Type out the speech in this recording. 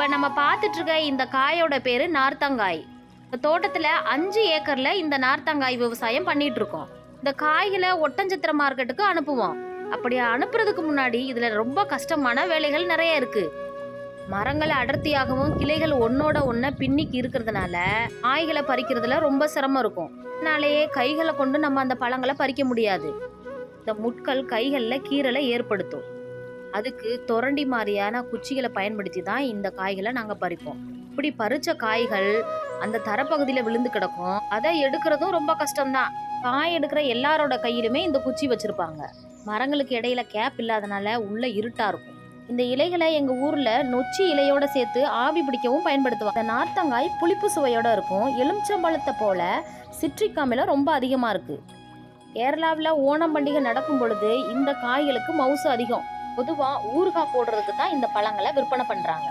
இப்போ நம்ம பார்த்துட்டு இருக்க இந்த காயோட பேர் நார்த்தங்காய். இந்த தோட்டத்தில் அஞ்சு ஏக்கரில் இந்த நார்த்தங்காய் விவசாயம் பண்ணிட்டு இருக்கோம் இந்த காய்களை ஒட்டஞ்சத்திர மார்க்கெட்டுக்கு அனுப்புவோம். அப்படி அனுப்புறதுக்கு முன்னாடி இதில் ரொம்ப கஷ்டமான வேலைகள் நிறைய இருக்கு. மரங்கள் அடர்த்தியாகவும் கிளைகள் ஒன்னோட ஒன்ன பின்னிக்கு இருக்கிறதுனால காய்களை பறிக்கிறதுல ரொம்ப சிரமம் இருக்கும். அதனாலேயே கைகளை கொண்டு நம்ம அந்த பழங்களை பறிக்க முடியாது. இந்த முட்கள் கைகளில் கீறலை ஏற்படுத்தும். அதுக்கு தொரண்டி மாதிரியான குச்சிகளை பயன்படுத்தி தான் இந்த காய்களை நாங்கள் பறிப்போம். இப்படி பறித்த காய்கள் அந்த தரப்பகுதியில் விழுந்து கிடக்கும். அதை எடுக்கிறதும் ரொம்ப கஷ்டம்தான். காய் எடுக்கிற எல்லாரோட கையிலுமே இந்த குச்சி வச்சுருப்பாங்க. மரங்களுக்கு இடையில கேப் இல்லாதனால உள்ள இருட்டாக இருக்கும். இந்த இலைகளை எங்கள் ஊரில் நொச்சி இலையோட சேர்த்து ஆவி பிடிக்கவும் பயன்படுத்துவாங்க. இந்த நார்த்தங்காய் புளிப்பு சுவையோட இருக்கும். எலுமிச்சம்பழத்தை போல சிட்ரிக் அமிலம் ரொம்ப அதிகமாக இருக்குது கேரளாவில் ஓணம் பண்டிகை நடக்கும் பொழுது இந்த காய்களுக்கு மவுசு அதிகம். பொதுவாக ஊறுகாய் போடுறதுக்கு தான் இந்த பழங்களை விற்பனை பண்ணுறாங்க